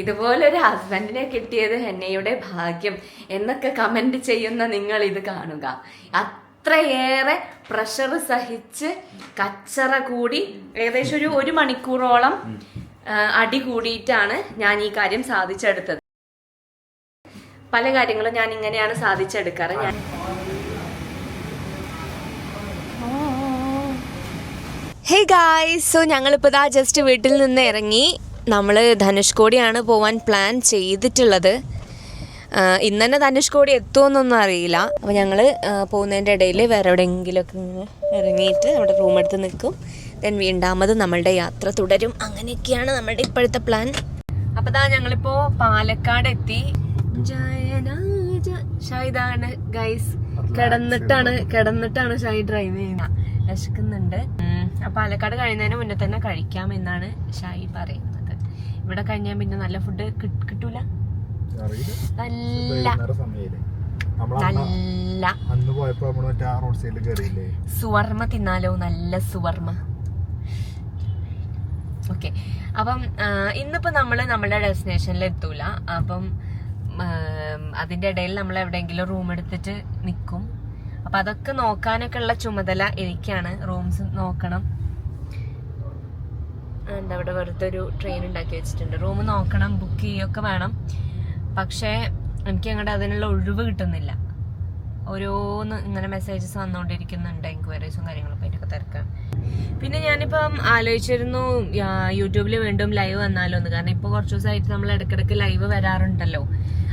ഇതുപോലൊരു ഹസ്ബൻഡിനെ കിട്ടിയത് എന്നയുടെ ഭാഗ്യം എന്നൊക്കെ കമന്റ് ചെയ്യുന്ന നിങ്ങൾ ഇത് കാണുക. അത്രയേറെ പ്രഷർ സഹിച്ച് കച്ചറ കൂടി ഏകദേശം ഒരു ഒരു മണിക്കൂറോളം അടി കൂടിയിട്ടാണ് ഞാൻ ഈ കാര്യം സാധിച്ചെടുത്തത്. പല കാര്യങ്ങളും ഞാൻ ഇങ്ങനെയാണ് സാധിച്ചെടുക്കാറ്. ഞാൻ ഹേ ഗായ്സ് സോ ഞങ്ങളിപ്പോൾ ഇതാ ജസ്റ്റ് വീട്ടിൽ നിന്ന് ഇറങ്ങി. നമ്മൾ ധനുഷ്കോടിയാണ് പോവാൻ പ്ലാൻ ചെയ്തിട്ടുള്ളത്. ഇന്ന് തന്നെ ധനുഷ്കോടി എത്തുമെന്നൊന്നും അറിയില്ല. അപ്പോൾ ഞങ്ങൾ പോകുന്നതിന്റെ ഇടയിൽ വേറെ എവിടെയെങ്കിലുമൊക്കെ ഇങ്ങനെ ഇറങ്ങിയിട്ട് അവിടെ റൂമെടുത്ത് നിൽക്കും. ദെൻ വീണ്ടാമത് നമ്മളുടെ യാത്ര തുടരും. അങ്ങനെയൊക്കെയാണ് നമ്മളുടെ ഇപ്പോഴത്തെ പ്ലാൻ അപ്പോൾ ഇതാ ഞങ്ങളിപ്പോൾ പാലക്കാട് എത്തി. ഷായിദാണ് ഗൈസ് കിടന്നിട്ടാണ് കിടന്നിട്ടാണ് ഷായി ഡ്രൈവ് ചെയ്യുന്നത്. വിശക്കുന്നുണ്ട്. പാലക്കാട് കഴിയുന്നതിന് മുന്നേ തന്നെ കഴിക്കാം എന്നാണ് ഷായി പറയുന്നത്. ഇവിടെ കഴിഞ്ഞാൽ പിന്നെ നല്ല ഫുഡ് കിട്ടൂല? നല്ല. നല്ല. അന്ന് പോയപ്പോ നമ്മൾ മറ്റേ റോഡ് സൈഡിൽ കയറിയില്ലേ സുവർമ്മ തിന്നാലോ നല്ല സുവർമ്മ. ഓക്കെ. അപ്പം ഇന്നിപ്പോ നമ്മൾ നമ്മുടെ ഡെസ്റ്റിനേഷനിൽ എത്തൂല. അപ്പം അതിന്റെ ഇടയിൽ നമ്മൾ എവിടെയെങ്കിലും റൂം എടുത്തിട്ട് നിൽക്കും അപ്പൊ അതൊക്കെ നോക്കാനൊക്കെ ഉള്ള ചുമതല എനിക്കാണ്. റൂംസ് നോക്കണം. എന്താ അവിടെ വെറുതെ ഒരു ട്രെയിൻ ഉണ്ടാക്കി വെച്ചിട്ടുണ്ട്. റൂം നോക്കണം ബുക്ക് ചെയ്യുകയൊക്കെ വേണം. പക്ഷേ എനിക്ക് അങ്ങോട്ട് അതിനുള്ള ഒഴിവ് കിട്ടുന്നില്ല. ഓരോന്ന് ഇങ്ങനെ മെസ്സേജസ് വന്നുകൊണ്ടിരിക്കുന്നുണ്ട് എൻക്വയറീസും കാര്യങ്ങളൊക്കെ അതിന്റെയൊക്കെ തിരക്കാം. പിന്നെ ഞാനിപ്പം ആലോചിച്ചിരുന്നു യൂട്യൂബിൽ വീണ്ടും ലൈവ് വന്നാലോ എന്ന്. കാരണം ഇപ്പോൾ കുറച്ച് ദിവസമായിട്ട് നമ്മൾ ഇടയ്ക്കിടയ്ക്ക് ലൈവ് വരാറുണ്ടല്ലോ.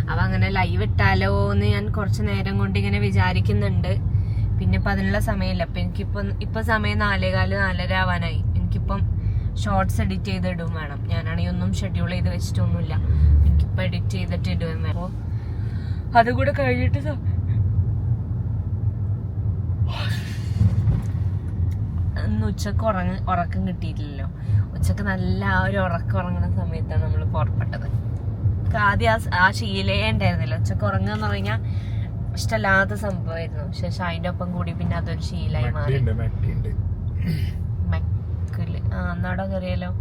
അപ്പം അങ്ങനെ ലൈവ് ഇട്ടാലോ എന്ന് ഞാൻ കുറച്ച് നേരം കൊണ്ട് ഇങ്ങനെ വിചാരിക്കുന്നുണ്ട്. പിന്നെ ഇപ്പം അതിനുള്ള സമയമില്ല. അപ്പം എനിക്കിപ്പം ഇപ്പം സമയം നാലേകാൽ നാലര ആവാനായി. എനിക്കിപ്പം ഷോർട്സ് എഡിറ്റ് ചെയ്ത് ഇടും വേണം. ഞാനാണെങ്കിൽ ഒന്നും ഷെഡ്യൂൾ ചെയ്ത് വെച്ചിട്ടൊന്നുമില്ല. എനിക്കിപ്പോൾ എഡിറ്റ് ചെയ്തിട്ട് ഇടുകയും വേണം. അപ്പോൾ അതുകൂടെ കഴിഞ്ഞിട്ട് ഇന്ന് ഉച്ചയ്ക്ക് ഉറങ്ങ ഉറക്കം കിട്ടിയിട്ടില്ലല്ലോ. ഉച്ചയ്ക്ക് നല്ല ആ ഒരു ഉറക്കം ഉറങ്ങുന്ന സമയത്താണ് നമ്മൾ പുറപ്പെട്ടത്. ആദ്യം ആ ആ ശീലേ ഉണ്ടായിരുന്നില്ല. ഉച്ചയ്ക്ക് ഉറങ്ങുക എന്ന് പറഞ്ഞാൽ ഇഷ്ടമല്ലാത്ത സംഭവമായിരുന്നു. പക്ഷെ അതിന്റെ ഒപ്പം കൂടി പിന്നെ അതൊരു ശീലമായി മാറി. എന്നാടോ കയറിയാലോ?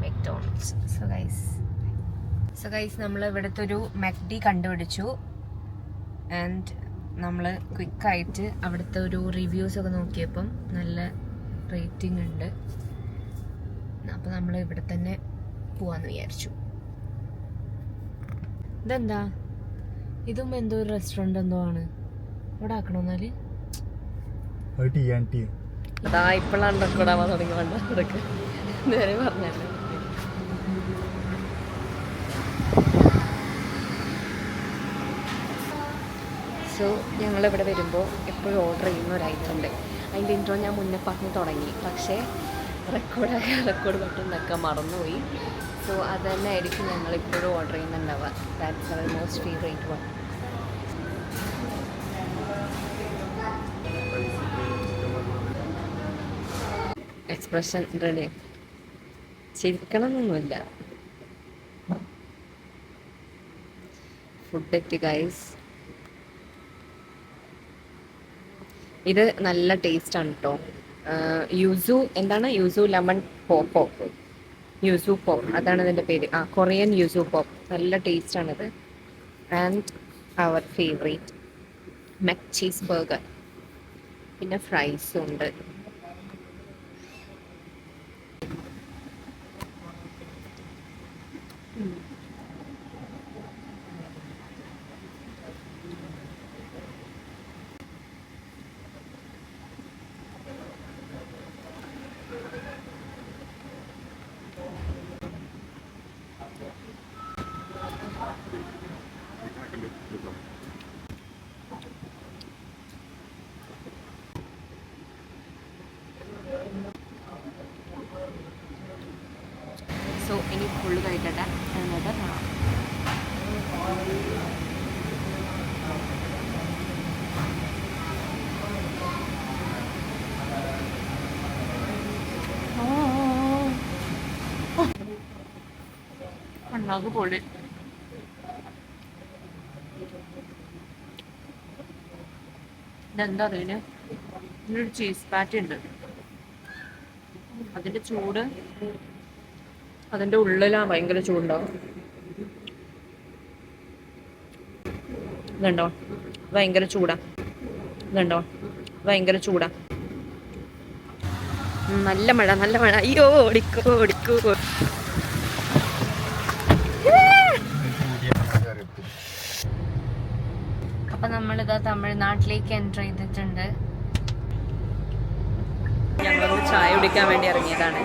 McDonald's so guys so guys നമ്മൾ ഇവിടുത്തെ ഒരു മെക്ഡി കണ്ടുപിടിച്ചു. ആൻഡ് നമ്മൾ ക്വിക്കായിട്ട് അവിടുത്തെ ഒരു റിവ്യൂസ് ഒക്കെ നോക്കിയപ്പം നല്ല റേറ്റിംഗ് ഉണ്ട്. അപ്പോൾ നമ്മൾ ഇവിടെ തന്നെ പോവാന്ന് വിചാരിച്ചു. ഇതെന്താ? ഇതും എന്തോ ഒരു റെസ്റ്റോറന്റ് എന്തോ ആണ്. ഇവിടെ ആക്കണോ ടീ ടി ആൻഡ് ടി അതാ ഇപ്പോഴാണ് റെക്കോർഡ് ആവാൻ തുടങ്ങി വേണ്ട അതൊക്കെ നേരെ പറഞ്ഞല്ലോ സോ ഞങ്ങളിവിടെ വരുമ്പോൾ എപ്പോഴും ഓർഡർ ചെയ്യുന്ന ഒരു ഐറ്റം ഉണ്ട്. അതിന്റെ ഇൻട്രോ ഞാൻ മുന്നേ പറഞ്ഞ് തുടങ്ങി. പക്ഷേ റെക്കോർഡാക്കി റെക്കോർഡ് ബട്ടൺ ഒക്കെ മറന്നുപോയി. സോ അത് തന്നെ ആയിരിക്കും ഞങ്ങളിപ്പോഴും order ചെയ്യുന്നുണ്ടാവുക. That's our most favourite one expression ready ചിരിക്കണമെന്നൊന്നുമില്ല. Food എത്തി ഗൈസ് ഇത് നല്ല ടേസ്റ്റ് ആണ് കേട്ടോ യുസു എന്താണ്? യുസു ലെമൺ പോപ്പോ യുസു പോപ്പ് അതാണ് ഇതിന്റെ പേര്. ആ കൊറിയൻ യുസു പോപ്പ് നല്ല ടേസ്റ്റ് ആണിത്. And our favourite McCheese burger പിന്നെ ഫ്രൈസും ഉണ്ട് സോ ഇനി ഫുള്ള് കഴിക്കട്ടെ എന്നിട്ട് കാണാം ഉണ്ടാകും പൊളി ഇതെന്താ അറിയണേ ഇതിനൊരു ചീസ് പാറ്റി ഉണ്ട്. അതിന്റെ ചൂട് അതിന്റെ ഉള്ളിലാ ഭയങ്കര ചൂടുണ്ടാവും ഇതുണ്ടോ? ഭയങ്കര ചൂടാ. ഇതുണ്ടോ? ഭയങ്കര ചൂടാ. നല്ല മഴ നല്ല മഴ. അയ്യോ ഓടിക്കോ ഓടിക്കോ. അപ്പൊ തമിഴ്നാട്ടിലേക്ക് എന്റർ ചെയ്തിട്ടുണ്ട്. ഞങ്ങളൊന്ന് ചായ കുടിക്കാൻ വേണ്ടി ഇറങ്ങിയതാണ്.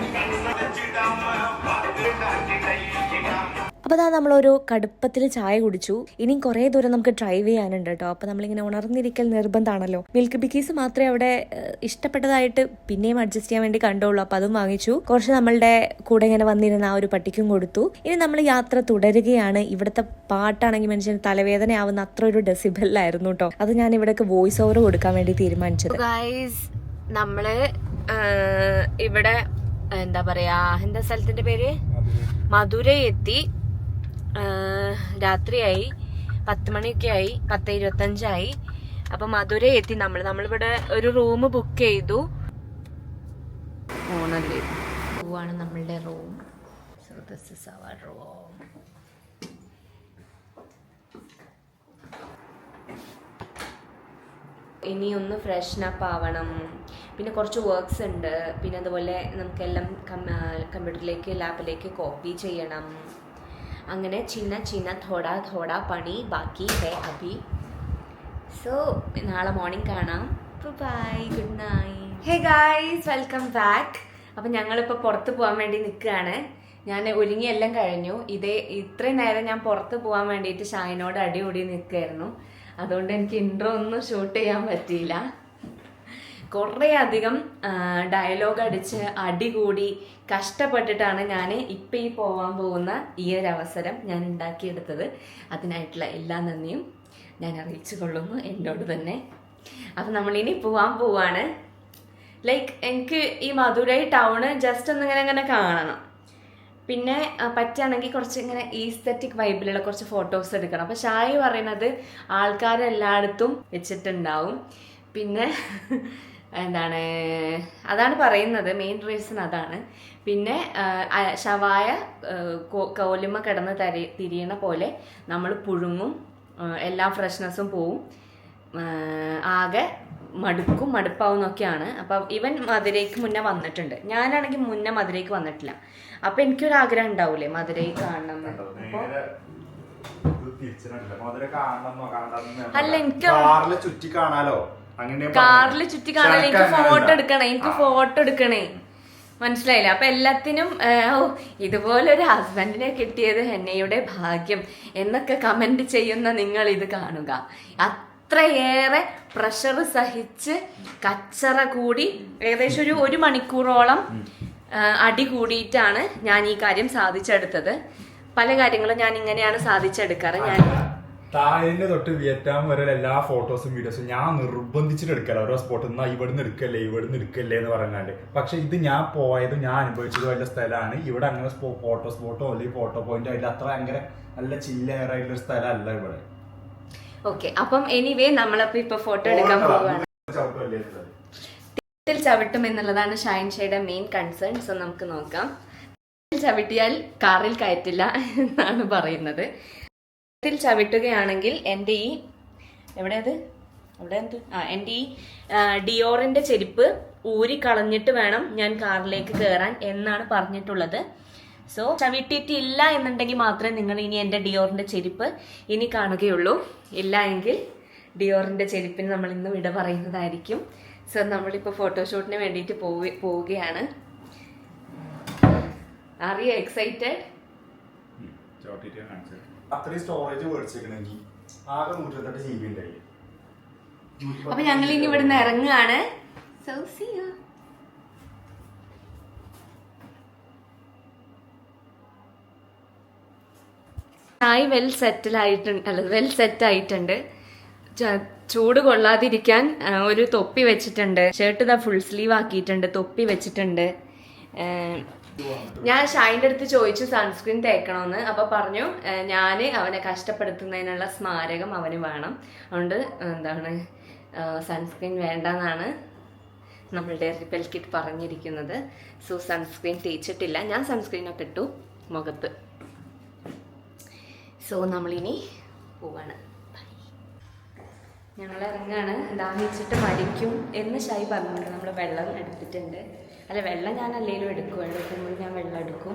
അപ്പോൾ അതാ നമ്മളൊരു കടുപ്പത്തിൽ ചായ കുടിച്ചു. ഇനിയും കുറേ ദൂരം നമുക്ക് ഡ്രൈവ് ചെയ്യാനുണ്ട് കേട്ടോ അപ്പോൾ നമ്മളിങ്ങനെ ഉണർന്നിരിക്കൽ നിർബന്ധമാണല്ലോ മിൽക്ക് ബിക്കീസ് മാത്രമേ അവിടെ ഇഷ്ടപ്പെട്ടതായിട്ട് പിന്നെയും അഡ്ജസ്റ്റ് ചെയ്യാൻ വേണ്ടി കണ്ടുള്ളൂ. അപ്പോൾ അതും വാങ്ങിച്ചു. കുറച്ച് നമ്മളുടെ കൂടെ ഇങ്ങനെ വന്നിരുന്ന ആ ഒരു പട്ടിക്കും കൊടുത്തു. ഇനി നമ്മൾ യാത്ര തുടരുകയാണ്. ഇവിടുത്തെ പാട്ടാണെങ്കിൽ മനുഷ്യന് തലവേദനയാവുന്ന അത്ര ഒരു ഡെസിബലായിരുന്നു കേട്ടോ അത് ഞാൻ ഇവിടേക്ക് വോയിസ് ഓവർ കൊടുക്കാൻ വേണ്ടി തീരുമാനിച്ചത്. നമ്മൾ ഇവിടെ എന്താ പറയാ എന്താ സ്ഥലത്തിന്റെ പേര്? മധുര. എത്തി. ആഹ്, രാത്രിയായി. പത്ത് മണിയൊക്കെ ആയി പത്ത് ഇരുപത്തഞ്ചായി. അപ്പൊ മധുര എത്തി നമ്മൾ നമ്മളിവിടെ ഒരു റൂം ബുക്ക് ചെയ്തു. ഓണല്ലേ പോവാണ് നമ്മളുടെ room. So this is our room ഇനി ഒന്ന് ഫ്രഷൻ അപ്പ് ആവണം. പിന്നെ കുറച്ച് വർക്ക്സ് ഉണ്ട്. പിന്നെ അതുപോലെ നമുക്കെല്ലാം കമ്പ്യൂട്ടറിലേക്ക് ലാപ്പിലേക്ക് കോപ്പി ചെയ്യണം. അങ്ങനെ ചിന്ന ചിന്ന ധോടാ ധോടാ പണി ബാക്കി ഹേ അഭി. സോ നാളെ മോർണിംഗ് കാണാം. Bye good night hey guys welcome back അപ്പം ഞങ്ങളിപ്പോൾ പുറത്ത് പോകാൻ വേണ്ടി നിൽക്കുകയാണ് ഞാൻ ഒരുങ്ങിയെല്ലാം കഴിഞ്ഞു. ഇതേ ഇത്രയും നേരം ഞാൻ പുറത്ത് പോകാൻ വേണ്ടിയിട്ട് ഷായനോട് അടികൂടി നിൽക്കുകയായിരുന്നു അതുകൊണ്ട് എനിക്ക് ഇൻട്രോ ഒന്നും ഷൂട്ട് ചെയ്യാൻ പറ്റിയില്ല. കുറേ അധികം ഡയലോഗ് അടിച്ച് അടികൂടി കഷ്ടപ്പെട്ടിട്ടാണ് ഞാൻ ഇപ്പം ഈ പോകാൻ പോകുന്ന ഈ ഒരു അവസരം ഞാൻ ഉണ്ടാക്കിയെടുത്തത്. അതിനായിട്ടുള്ള എല്ലാ നന്ദിയും ഞാൻ അറിയിച്ചു കൊള്ളുന്നു എന്നോട് തന്നെ. അപ്പം നമ്മളിനി പോവാൻ പോവാണ്. ലൈക്ക് എനിക്ക് ഈ മധുരൈ ടൗണ് ജസ്റ്റ് ഒന്നിങ്ങനെ ഇങ്ങനെ കാണണം. പിന്നെ പറ്റുകയാണെങ്കിൽ കുറച്ച് ഇങ്ങനെ ഈസ്തറ്റിക് വൈബിലുള്ള കുറച്ച് ഫോട്ടോസ് എടുക്കണം. അപ്പോൾ ഷായി പറയുന്നത് ആൾക്കാരെല്ലായിടത്തും വെച്ചിട്ടുണ്ടാവും. പിന്നെ എന്താണ് അതാണ് പറയുന്നത് മെയിൻ റീസൺ അതാണ്. പിന്നെ ശവായ കോലിമ കിടന്ന് തരി തിരിയണ പോലെ നമ്മൾ പുഴുങ്ങും എല്ലാ ഫ്രഷ്നെസ്സും പോവും. ആകെ മടുക്കും മടുപ്പാവും എന്നൊക്കെയാണ്. അപ്പം ഇവൻ മധുരയ്ക്ക് മുന്നേ വന്നിട്ടുണ്ട്. ഞാനാണെങ്കിൽ മുന്നേ മധുരയ്ക്ക് വന്നിട്ടില്ല. അപ്പം എനിക്കൊരു ആഗ്രഹം ഉണ്ടാവൂലേ മധുരയിൽ കാണണം അല്ല, എനിക്ക് ചുറ്റി കാണാലോ? കാറിൽ ചുറ്റി കാണാൻ എനിക്ക് ഫോട്ടോ എടുക്കണേ എനിക്ക് ഫോട്ടോ എടുക്കണേ. മനസ്സിലായില്ല? അപ്പൊ എല്ലാത്തിനും ഇതുപോലെ ഒരു ഇതുപോലൊരു ഹസ്ബൻഡിനെ കിട്ടിയത് എന്നയുടെ ഭാഗ്യം എന്നൊക്കെ കമന്റ് ചെയ്യുന്ന നിങ്ങൾ ഇത് കാണുക. അത്രയേറെ പ്രഷർ സഹിച്ച് കച്ചറ കൂടി ഏകദേശം ഒരു ഒരു മണിക്കൂറോളം അടി കൂടിയിട്ടാണ് ഞാൻ ഈ കാര്യം സാധിച്ചെടുത്തത്. പല കാര്യങ്ങളും ഞാൻ ഇങ്ങനെയാണ് സാധിച്ചെടുക്കാറ്. ഞാൻ താഴിന്റെ തൊട്ട് വിയറ്റ്നാം വരെ എല്ലാ ഫോട്ടോസും വീഡിയോസും ഞാൻ നിർബന്ധിച്ചിട്ട് എടുക്കല. ഓരോ സ്പോട്ട് എന്നാ ഇവിടുന്ന് എടുക്കല്ലേ ഇവിടുന്ന് എടുക്കല്ലേ എന്ന് പറഞ്ഞാണ്ട്. പക്ഷെ ഇത് ഞാൻ പോയത് ഞാൻ അനുഭവിച്ചത് വല്ല സ്ഥലമാണ്. ഇവിടെ അങ്ങനെ ഫോട്ടോ സ്പോട്ടോ അല്ലെങ്കിൽ ഫോട്ടോ പോയിന്റോ അതിൽ അത്ര ഭയങ്കര നല്ല ഒരു സ്ഥലമല്ല ഇവിടെ. ഓക്കെ അപ്പം എനിവേ നമ്മളപ്പോ ഇപ്പൊ ഫോട്ടോ എടുക്കാൻ പോവാണ്. ഇതിൽ ചവിട്ടും എന്നുള്ളതാണ് ഷൈൻ ഷെയുടെ മെയിൻ കൺസേൺ സോ നമുക്ക് നോക്കാം. ചവിട്ടിയാൽ കാറിൽ കയറ്റില്ല എന്നാണ് പറയുന്നത്. ഇതിൽ ചവിട്ടുകയാണെങ്കിൽ എന്റെ ഈ എവിടെയത് അവിടെ എന്ത്? ആ എന്റെ ഈ ഡിയോറിന്റെ ചെരുപ്പ് ഊരി കളഞ്ഞിട്ട് വേണം ഞാൻ കാറിലേക്ക് കയറാൻ എന്നാണ് പറഞ്ഞിട്ടുള്ളത്. സോ ചവിട്ടിയിട്ടില്ല എന്നുണ്ടെങ്കിൽ മാത്രമേ നിങ്ങൾ ഇനി എന്റെ ഡിയോറിന്റെ ചെരുപ്പ് ഇനി കാണുകയുള്ളൂ. ഇല്ല എങ്കിൽ ഡിയോറിന്റെ ചെരുപ്പിന് നമ്മൾ ഇന്ന് വിട പറയുന്നതായിരിക്കും. സോ നമ്മളിപ്പോൾ ഫോട്ടോഷൂട്ടിന് വേണ്ടിയിട്ട് പോവുക പോവുകയാണ്. ആർ യു എക്സൈറ്റഡ് അത്രയും സ്റ്റോറേജ് മേടിച്ചേക്കണെങ്കിൽ ആകെ നൂറ്റെട്ട് ജി ബി ഉണ്ടായി അപ്പൊ ഞങ്ങൾ ഇനി ഇവിടുന്ന് ഇറങ്ങുകയാണ് സോ ചായ് വെൽ സെറ്റിൽ ആയിട്ടുണ്ട്. അല്ല വെൽ സെറ്റ് ആയിട്ടുണ്ട്. ചൂട് കൊള്ളാതിരിക്കാൻ ഒരു തൊപ്പി വെച്ചിട്ടുണ്ട്. ഷർട്ട് ഇതാ ഫുൾ സ്ലീവ് ആക്കിയിട്ടുണ്ട്. തൊപ്പി വെച്ചിട്ടുണ്ട്. ഞാൻ ഷൈന്റെ അടുത്ത് ചോദിച്ചു സൺസ്ക്രീൻ തേക്കണമെന്ന് അപ്പോൾ പറഞ്ഞു ഞാൻ അവനെ കഷ്ടപ്പെടുത്തുന്നതിനുള്ള സ്മാരകം അവന് വേണം. അതുകൊണ്ട് എന്താണ് സൺസ്ക്രീൻ വേണ്ടെന്നാണ് നമ്മളുടെ റിപ്പൽ കിറ്റ് പറഞ്ഞിരിക്കുന്നത്. സോ സൺസ്ക്രീൻ തേച്ചിട്ടില്ല. ഞാൻ സൺസ്ക്രീൻ ഒക്കെ ഇട്ടു മുഖത്ത്. സോ നമ്മളിനി പോവാണ്. ഞങ്ങൾ ഇറങ്ങാണ് ദാഹിച്ചിട്ട് മരിക്കും എന്ന് ഷൈ പറഞ്ഞിട്ടുണ്ട് നമ്മൾ വെള്ളം എടുത്തിട്ടുണ്ട്. അല്ല വെള്ളം ഞാൻ അല്ലെങ്കിലും എടുക്കും എടുക്കുമ്പോൾ ഞാൻ വെള്ളം എടുക്കും.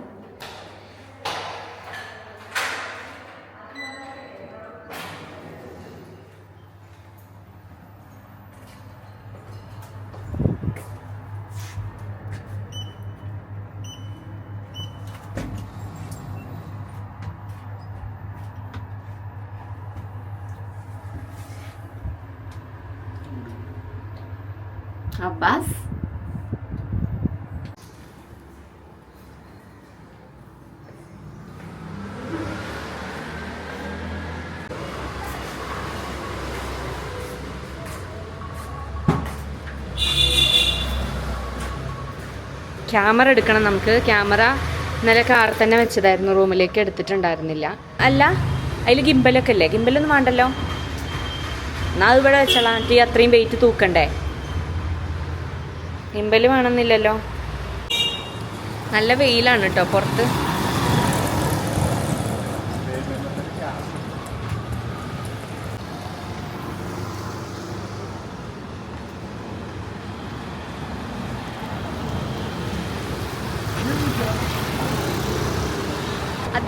അബ്ബാസ്? ക്യാമറ എടുക്കണം നമുക്ക് ക്യാമറ ഇന്നലെ കാർ തന്നെ വെച്ചതായിരുന്നു. റൂമിലേക്ക് എടുത്തിട്ടുണ്ടായിരുന്നില്ല. അല്ല അതിൽ ഗിംബലൊക്കെ അല്ലേ ഗിംബലൊന്നും വേണ്ടല്ലോ. എന്നാൽ ഇവിടെ വെച്ചോളാം. ടീ അത്രയും വെയിറ്റ് തൂക്കണ്ടേ? ഗിംബൽ വേണമെന്നില്ലല്ലോ. നല്ല വെയിലാണ് കേട്ടോ പുറത്ത്.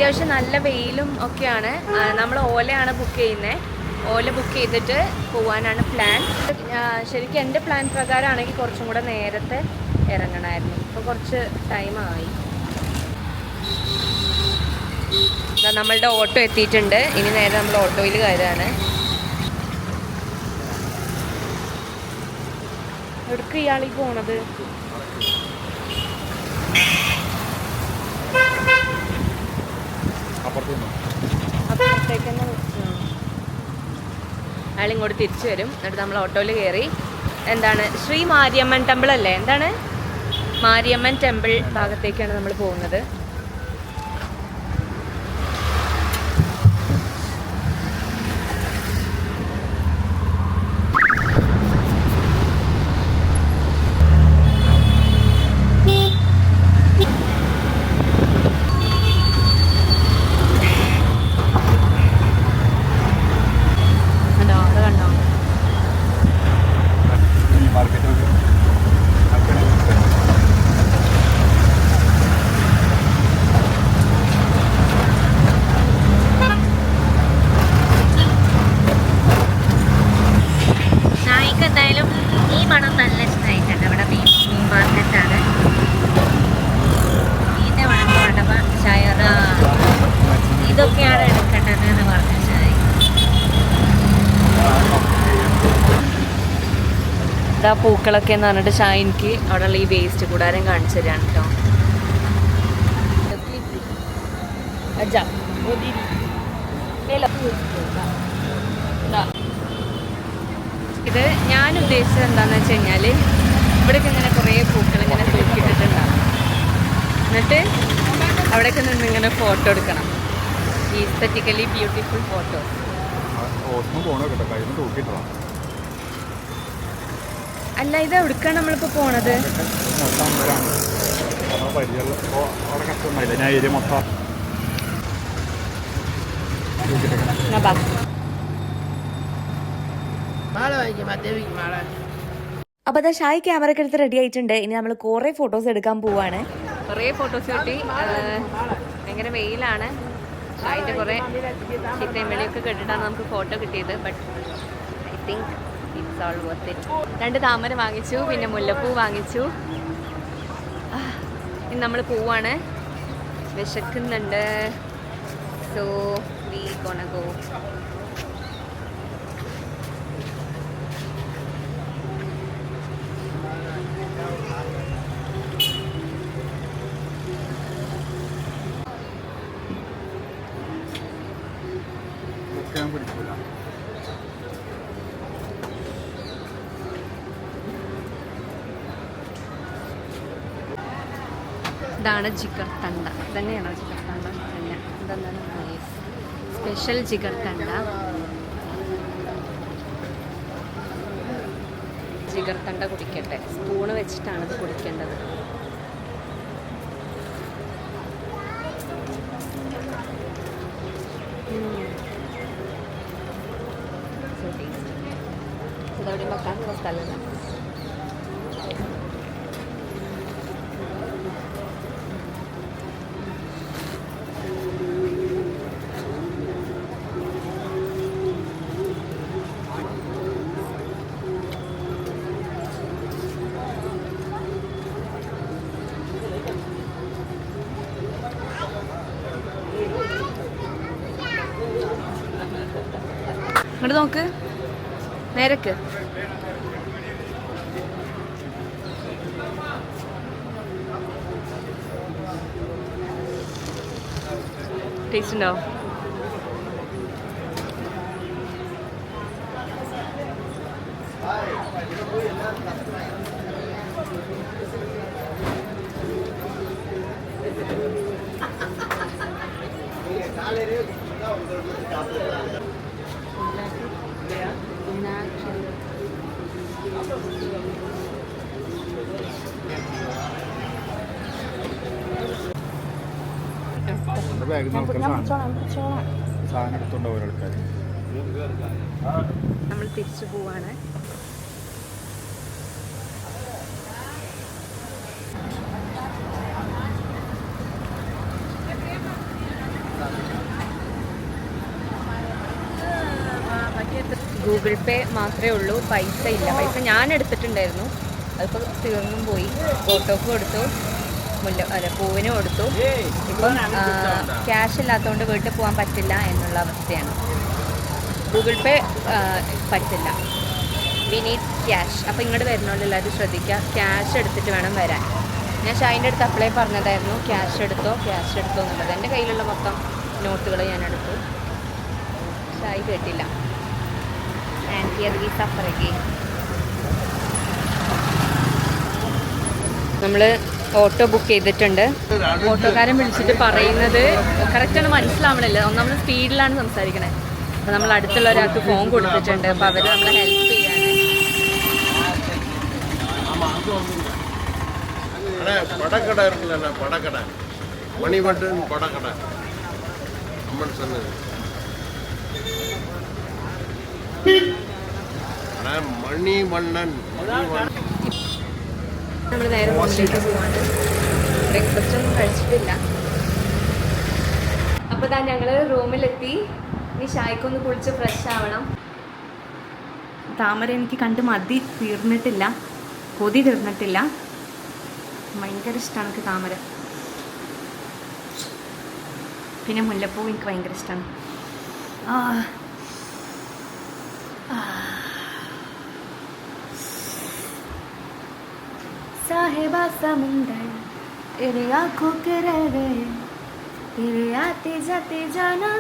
അത്യാവശ്യം നല്ല വെയിലും ഒക്കെയാണ്. നമ്മൾ ഓലയാണ് ബുക്ക് ചെയ്യുന്നത് ഓല ബുക്ക് ചെയ്തിട്ട് പോവാനാണ് പ്ലാൻ ശരിക്കും എന്റെ പ്ലാൻ പ്രകാരമാണെങ്കിൽ കുറച്ചും കൂടെ നേരത്തെ ഇറങ്ങണമായിരുന്നു ഇപ്പോൾ കുറച്ച് ടൈമായി നമ്മളുടെ ഓട്ടോ എത്തിയിട്ടുണ്ട്. ഇനി നേരെ നമ്മൾ ഓട്ടോയിൽ കയറുകയാണ്. എവിടേക്ക് ഇയാളീ പോണത്? അയാൾ ഇങ്ങോട്ട് തിരിച്ചു വരും. എന്നിട്ട് നമ്മൾ ഓട്ടോയിൽ കയറി എന്താണ്? ശ്രീ മാരിയമ്മൻ ടെമ്പിൾ അല്ലേ? എന്താണ്? മാരിയമ്മൻ ടെമ്പിൾ ഭാഗത്തേക്കാണ് നമ്മൾ പോകുന്നത് കണ്ടോ അത് കണ്ടോ ഈ മാർക്കറ്റ് നായിക്ക് എന്തായാലും ഈ മണം നല്ല ഇഷ്ടമായിട്ടുണ്ട് ഇവിടെ മീൻ മീൻ മാർക്കറ്റാണ് മീന്റെ മണം കണ്ടപ്പോൾ ഷയർ ഇതൊക്കെയാണ് എടുക്കേണ്ടത് എന്ന് പറഞ്ഞു ഷായി ഇതാ പൂക്കളൊക്കെ എന്ന് പറഞ്ഞിട്ട് ഷായിൻക്ക് അവിടെയുള്ള ഈ വേസ്റ്റ് കൂടാരം കാണിച്ചു തരാണ് കേട്ടോ ഇത് ഞാൻ ഉദ്ദേശിച്ചത് എന്താണെന്ന് വെച്ച് കഴിഞ്ഞാൽ ഇവിടെയൊക്കെ ഇങ്ങനെ കുറേ പൂക്കൾ ഇങ്ങനെ തൂക്കിയിട്ടിട്ടുണ്ടാവും. എന്നിട്ട് അവിടെയൊക്കെ നിന്ന് ഇങ്ങനെ ഫോട്ടോ എടുക്കണം. ഈസ്തറ്റിക്കലി ബ്യൂട്ടിഫുൾ ഫോട്ടോ ഓസ്മോ പോണോ കേട്ടോ കയ്യിൽ നിന്ന് തൂക്കിയിട്ടാ അല്ല ഇത് എവിടേക്കാണ് നമ്മളിപ്പോൾ പോണത്? അപ്പൊ അതാ ഷായ് ക്യാമറ എടുത്ത് റെഡി ആയിട്ടുണ്ട്. ഇനി നമ്മൾ കുറേ ഫോട്ടോസ് എടുക്കാൻ പോവാണ്. കുറേ ഫോട്ടോസ് കിട്ടി. ഭയങ്കര വെയിലാണ്. ഷായിട്ട് കുറേ ചീത്തയും വെളിയൊക്കെ നമുക്ക് ഫോട്ടോ കിട്ടിയത് ബട്ട് ഐ തിങ്ക് ഇറ്റ് രണ്ട് താമര വാങ്ങിച്ചു പിന്നെ മുല്ലപ്പൂ വാങ്ങിച്ചു. ഇനി നമ്മൾ പോവാണ്. വിശക്കുന്നുണ്ട്. സോ വി ഗോണ ഗോ ഇതാണ് ജിഗർ തണ്ട തന്നെയാണോ ജിഗർ തണ്ട തന്നെ. സ്പെഷ്യൽ ജിഗർ തണ്ട ജിഗർ തണ്ട കുടിക്കട്ടെ. സ്പൂണ് വെച്ചിട്ടാണ് ഇത് കുടിക്കേണ്ടത്. ഇതവിടെ മക്കാൻ സ്ഥലമാണ് ഇങ്ങോട്ട് നോക്ക്. നേരക്ക്. ടേസ്റ്റ് ഉണ്ടോ? എന്റെ ബാഗ് സാധനം എടുത്തോണ്ട് ഓരോ ആൾക്കാർ നമ്മൾ തിരിച്ചു പോവാണ്. ഗൂഗിൾ പേ മാത്രമേ ഉള്ളൂ പൈസ ഇല്ല. പൈസ ഞാൻ എടുത്തിട്ടുണ്ടായിരുന്നു. അതിപ്പോൾ തീർന്നും പോയി. ഫോട്ടോക്ക് കൊടുത്തു മുല്ല അല്ല പൂവിന് കൊടുത്തു. ഇപ്പം ക്യാഷ് ഇല്ലാത്തതുകൊണ്ട് വീട്ടിൽ പോകാൻ പറ്റില്ല എന്നുള്ള അവസ്ഥയാണ്. ഗൂഗിൾ പേ പറ്റില്ല. വി നീഡ് ക്യാഷ് അപ്പോൾ ഇങ്ങോട്ട് വരുന്നുള്ളൂ എല്ലാവരും ശ്രദ്ധിക്കുക ക്യാഷ് എടുത്തിട്ട് വേണം വരാൻ. ഞാൻ ഷൈന്റെ അടുത്ത് അപ്ലൈ പറഞ്ഞതായിരുന്നു. ക്യാഷ് എടുത്തോ ക്യാഷ് എടുത്തോ എന്നുള്ളത്. എന്റെ കയ്യിലുള്ള മൊത്തം നോട്ടുകൾ ഞാൻ എടുത്തു. ഷായി കേട്ടില്ല. And here we suffer again നമ്മൾ ഓട്ടോ ബുക്ക് ചെയ്തിട്ടുണ്ട് ഓട്ടോക്കാരൻ വിളിച്ചിട്ട് പറയുന്നത് കറക്റ്റാണ് മനസ്സിലാവണില്ല നമ്മൾ സ്പീഡിലാണ് സംസാരിക്കണേ അപ്പോൾ നമ്മൾ അടുത്തുള്ള ഒരാൾക്ക് ഫോൺ കൊടുത്തിട്ടുണ്ട് അപ്പോൾ അവർ നമ്മളെ ഹെൽപ്പ് ചെയ്യാണ് அண்ணா படக்கடை இருக்குல்ல அண்ணா படக்கடை மணிமட்டன் படக்கடை அம்மன் சொன்னது அண்ணா மணிவண்ணன் மணிவண்ணன் നമ്മൾ നേരെ ഹോസ്റ്റലിലേക്ക് പോവാണ്. ബ്രേക്ക്ഫാസ്റ്റ് ഒന്നും കഴിച്ചിട്ടില്ല. അപ്പോൾ താ ഞങ്ങൾ റൂമിലെത്തി. ഇനി ഷായ്ക്കൊന്ന് കുളിച്ച് ഫ്രഷ് ആവണം. താമര എനിക്ക് കണ്ട് മതി. തീർന്നിട്ടില്ല. കൊതി തീർന്നിട്ടില്ല. ഭയങ്കര ഇഷ്ടമാണ് എനിക്ക് താമര. പിന്നെ മുല്ലപ്പൂ എനിക്ക് ഭയങ്കര ഇഷ്ടമാണ് ആ. साहेबा समुंदर तेरे आंखों के रह गए तेरे आते जाते जाना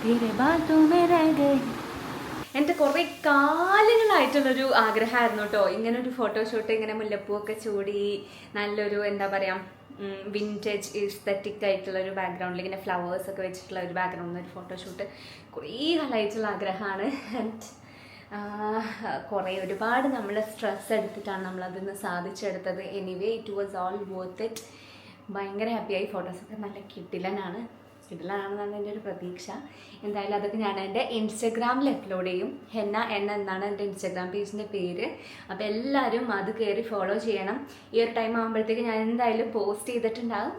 तेरे बातों में रह गए എൻ്റെ കുറേ കാലങ്ങളായിട്ടുള്ളൊരു ആഗ്രഹമായിരുന്നു കേട്ടോ ഇങ്ങനെ ഒരു ഫോട്ടോഷൂട്ട് ഇങ്ങനെ മുല്ലപ്പൂവൊക്കെ ചൂടി നല്ലൊരു എന്താ പറയുക വിൻറ്റേജ് ഇസ്തറ്റിക് ആയിട്ടുള്ള ഒരു ബാക്ക്ഗ്രൗണ്ടിൽ ഇങ്ങനെ ഫ്ലവേഴ്സ് ഒക്കെ വെച്ചിട്ടുള്ള ഒരു ബാക്ക്ഗ്രൗണ്ടിൽ ഒരു ഫോട്ടോഷൂട്ട് കുറേ കാലമായിട്ടുള്ള ആഗ്രഹമാണ് ആൻഡ് കുറേ ഒരുപാട് നമ്മൾ സ്ട്രെസ് എടുത്തിട്ടാണ് നമ്മൾ അതിന്ന് സാധിച്ചെടുത്തത്. Anyway it was all worth it ഭയങ്കര ഹാപ്പിയായി ഫോട്ടോസൊക്കെ നല്ല കിട്ടിലനാണ് കിട്ടിലനാണെന്നാണ് എന്റെ ഒരു പ്രതീക്ഷ. എന്തായാലും അതൊക്കെ ഞാൻ എന്റെ ഇൻസ്റ്റഗ്രാമിൽ അപ്ലോഡ് ചെയ്യും. ഹെന്ന എൻ എന്നാണ് എന്റെ ഇൻസ്റ്റഗ്രാം പേജിന്റെ പേര്. അപ്പോൾ എല്ലാവരും അത് കയറി ഫോളോ ചെയ്യണം. ഈ ഒരു ടൈം ആകുമ്പോഴത്തേക്ക് ഞാൻ എന്തായാലും പോസ്റ്റ് ചെയ്തിട്ടുണ്ടാകും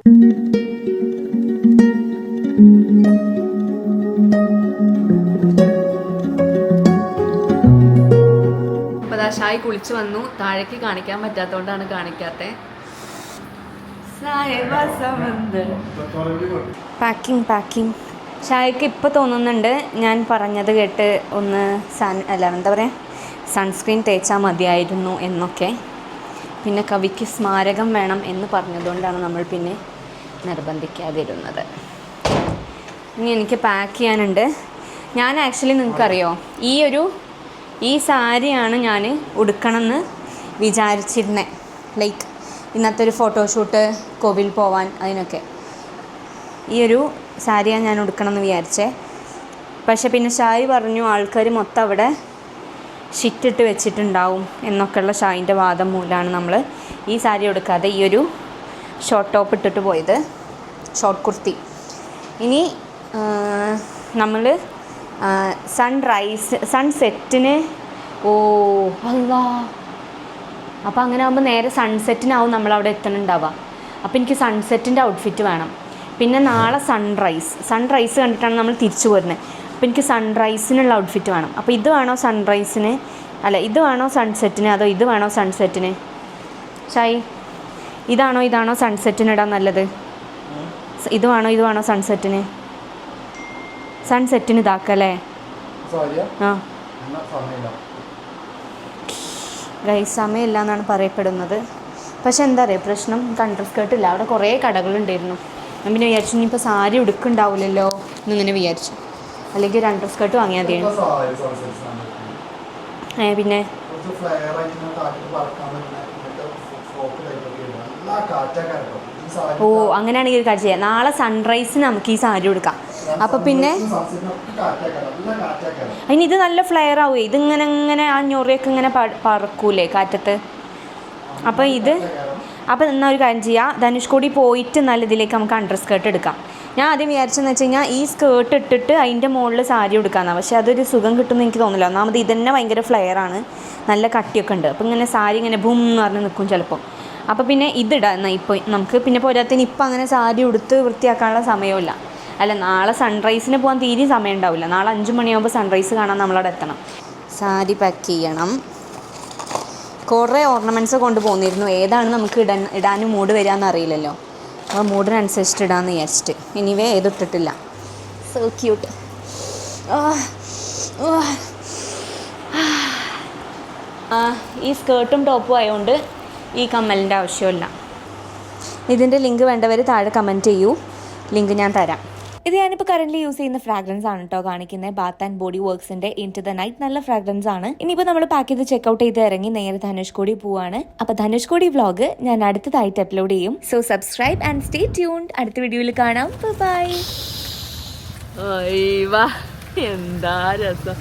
കുളിച്ചു കുളിച്ച് വന്നു. താഴേക്ക് കാണിക്കാൻ പറ്റാത്തതുകൊണ്ടാണ് കാണിക്കാത്തത് പാക്കിംഗ് പാക്കിംഗ്. ഷായ്ക്ക് ഇപ്പോൾ തോന്നുന്നുണ്ട്. ഞാൻ പറഞ്ഞത് കേട്ട് ഒന്ന് സൺ അല്ല എന്താ പറയുക സൺസ്ക്രീൻ തേച്ചാൽ മതിയായിരുന്നു എന്നൊക്കെ. പിന്നെ കവിക്ക് സ്മാരകം വേണം എന്ന് പറഞ്ഞതുകൊണ്ടാണ് നമ്മൾ പിന്നെ നിർബന്ധിക്കാതിരുന്നത്. ഇനി എനിക്ക് പാക്ക് ചെയ്യാനുണ്ട്. ഞാൻ ആക്ച്വലി നിങ്ങൾക്കറിയോ? ഈ ഒരു ഈ സാരിയാണ് ഞാൻ ഉടുക്കണമെന്ന് വിചാരിച്ചിരുന്നത് ലൈക്ക് ഇന്നത്തെ ഒരു ഫോട്ടോഷൂട്ട് കോവിൽ പോവാൻ അതിനൊക്കെ. ഈ ഒരു സാരിയാണ് ഞാൻ ഉടുക്കണമെന്ന് വിചാരിച്ചേ. പക്ഷേ പിന്നെ ഷായി പറഞ്ഞു ആൾക്കാർ മൊത്തം അവിടെ ഷിറ്റിട്ട് വെച്ചിട്ടുണ്ടാവും എന്നൊക്കെയുള്ള ഷായിന്റെ വാദം മൂലമാണ് നമ്മൾ ഈ സാരി എടുക്കാതെ ഈ ഒരു ഷോർട്ട് ടോപ്പ് ഇട്ടിട്ട് പോയത്. ഷോർട്ട് കുർത്തി. ഇനി നമ്മൾ സൺറൈസ് സൺസെറ്റിന് ഓ അല്ലാ അപ്പോൾ അങ്ങനെ ആകുമ്പോൾ നേരെ സൺസെറ്റിനാവും നമ്മൾ അവിടെ എത്തണുണ്ടാവുക. അപ്പോൾ എനിക്ക് സൺസെറ്റിന്റെ ഔട്ട്ഫിറ്റ് വേണം. പിന്നെ നാളെ സൺറൈസ് സൺറൈസ് കണ്ടിട്ടാണ് നമ്മൾ തിരിച്ചു പോരുന്നത് അപ്പോൾ എനിക്ക് സൺറൈസിനുള്ള ഔട്ട്ഫിറ്റ് വേണം. അപ്പോൾ ഇത് വേണോ സൺറൈസിന് അല്ല ഇത് വേണോ സൺസെറ്റിന് അതോ ഇത് വേണോ സൺസെറ്റിന് ഷായി ഇതാണോ ഇതാണോ സൺസെറ്റിന് ഇടാൻ നല്ലത്? ഇത് വേണോ ഇത് വേണോ സൺസെറ്റിന് സൺസെറ്റിന് ഇതാക്കല്ലേ? ആ. ഗൈസ് സമയമില്ല. എന്നാണ് പറയപ്പെടുന്നത്. പക്ഷെ എന്താ പറയുക പ്രശ്നം കണ്ടർ സ്കേർട്ടില്ല. അവിടെ കുറേ കടകളുണ്ടായിരുന്നു. ഞാൻ പിന്നെ വിചാരിച്ചു ഇനിയിപ്പോൾ സാരി ഉടുക്കുണ്ടാവില്ലല്ലോ എന്നിങ്ങനെ വിചാരിച്ചു. അല്ലെങ്കിൽ ഒരു അണ്ടർ സ്കേർട്ട് വാങ്ങിയാൽ മതിയാണ് ഏ പിന്നെ? ഓ അങ്ങനെയാണെങ്കിൽ ഒരു കാര്യം ചെയ്യാം. നാളെ സൺറൈസിന് നമുക്ക് ഈ സാരി എടുക്കാം. അപ്പൊ പിന്നെ? അതിന് ഇത് നല്ല ഫ്ലെയർ ആവുമേ ഇതിങ്ങനെ ഇങ്ങനെ ആ ഞൊറിയൊക്കെ ഇങ്ങനെ പറക്കൂലേ കാറ്റത്ത്? അപ്പൊ ഇത്? അപ്പോൾ എന്നാൽ ഒരു കാര്യം ചെയ്യാം. ധനുഷ്കോടി പോയിട്ട് നല്ല ഇതിലേക്ക് നമുക്ക് അണ്ടർ സ്കേർട്ട് എടുക്കാം. ഞാൻ ആദ്യം വിചാരിച്ചെന്ന് വെച്ച് കഴിഞ്ഞാൽ ഈ സ്കേർട്ട് ഇട്ടിട്ട് അതിന്റെ മുകളിൽ സാരി എടുക്കാമെന്നാണ് പക്ഷേ അതൊരു സുഖം കിട്ടുമെന്ന് എനിക്ക് തോന്നില്ല ഒന്നാമത് ഇതന്നെ ഭയങ്കര ഫ്ലെയർ ആണ്. നല്ല കട്ടിയൊക്കെ ഉണ്ട്. അപ്പോൾ ഇങ്ങനെ സാരി ഇങ്ങനെ ബും എന്ന് പറഞ്ഞ് നിൽക്കും ചിലപ്പോൾ അപ്പോൾ പിന്നെ ഇതിടാം എന്നാൽ ഇപ്പോൾ നമുക്ക് പിന്നെ പോരാത്തതിന് ഇപ്പം അങ്ങനെ സാരി ഉടുത്ത് വൃത്തിയാക്കാനുള്ള സമയമില്ല അല്ല നാളെ സൺറൈസിന് പോകാൻ തീരെ സമയം ഉണ്ടാവില്ല നാളെ അഞ്ച് മണിയാകുമ്പോൾ സൺറൈസ് കാണാൻ നമ്മളവിടെ എത്തണം. സാരി പാക്ക് ചെയ്യണം. കുറേ ഓർണമെന്റ്സ് കൊണ്ട് പോകുന്നിരുന്നു ഏതാണ് നമുക്ക് ഇടാൻ ഇടാനും മൂഡ് വരികയെന്ന് അറിയില്ലല്ലോ. അപ്പോൾ മൂഡിനനുസരിച്ചിട്ട് ഇടാമെന്ന് വിചാരിച്ചിട്ട്. ഇനിവേ ഏതിട്ടിട്ടില്ല. സോ ക്യൂട്ട് ഈ സ്കേർട്ടും ടോപ്പും ആയതുകൊണ്ട് ഈ കമ്മലിന്റെ ആവശ്യമില്ല. ഇതിന്റെ ലിങ്ക് വേണ്ടവർ താഴെ കമന്റ് ചെയ്യൂ. ലിങ്ക് ഞാൻ തരാം. ഇത് ഞാനിപ്പോൾ കറന്റ് യൂസ് ചെയ്യുന്ന ഫ്രാഗ്രൻസ് ആണ് കേട്ടോ കാണിക്കുന്നത് ബാത്ത് ആൻഡ് ബോഡി വർക്ക്സിന്റെ ഇൻ ടു ദ നൈറ്റ് നല്ല ഫ്രാഗ്രൻസ് ആണ്. ഇനിയിപ്പോൾ നമ്മൾ പാക്ക് ചെയ്ത് ചെക്ക്ഔട്ട് ചെയ്ത് ഇറങ്ങി നേരെ ധനുഷ് കോടി പോവാണ്. അപ്പോൾ അപ്പൊ ധനുഷ്കോടി വ്ലോഗ് ഞാൻ അടുത്തതായിട്ട് അപ്ലോഡ് ചെയ്യും. So subscribe and stay tuned അടുത്ത വീഡിയോയിൽ കാണാം. ബൈ എന്താ രസം.